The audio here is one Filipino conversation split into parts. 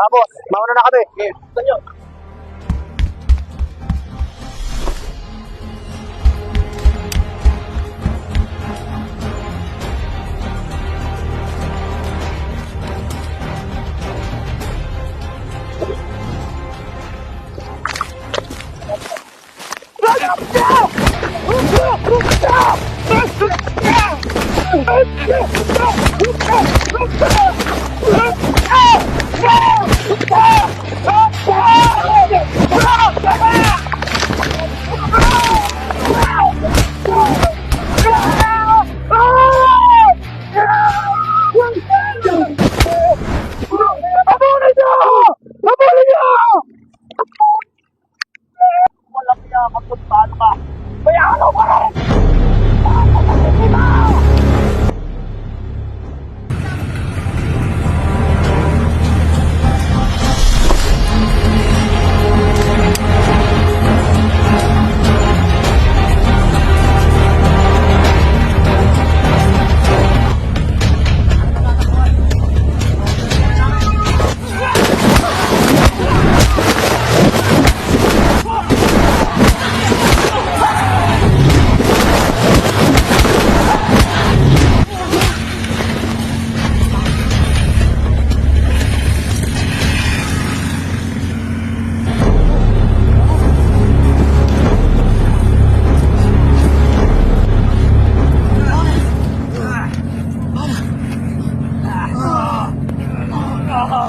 Ah, boss, mauna na kami. Okay, gusto nyo. Habulin Walang yakap kung paano ka. Bayano ka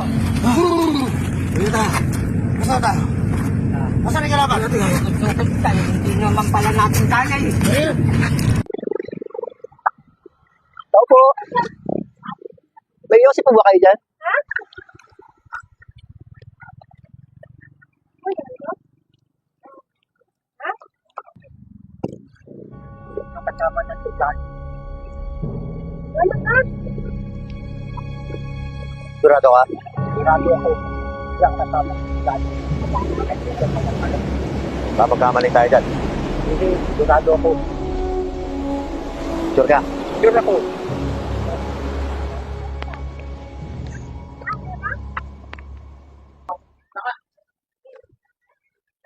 rin! Nasaan tayo? Nasaan ang kalaban? Nagsutot tayo, hindi naman pala natin kaya eh. Tao po. May Yossi po ba kayo dyan? Kasama na si God. Durado ka? Sigurado ako. Lang kasama si God. Papagkamali tayo dyan. Hindi, sigurado ako. Sure ka? Sure ako.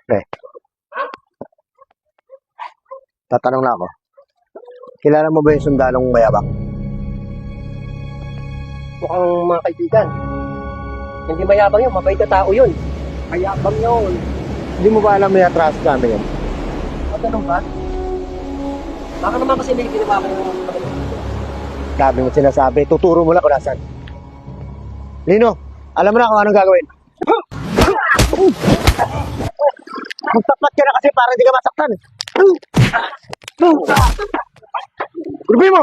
Pre. Tatanong na ako. Kilala mo ba yung sundalong mayabang? Mukhang mga kaibigan. Hindi mayabang yun, mabait na tao yun. Mayabang yun. Hindi mo ba alam may atras namin yun? O, ganun ba? Baka naman kasi may ginawa ko yung Sabi mo sinasabi, tuturo mo lang kung nasan. Lino, alam mo na kung anong gagawin. Magtapat ka na kasi para hindi ka masaktan. Grupi mo!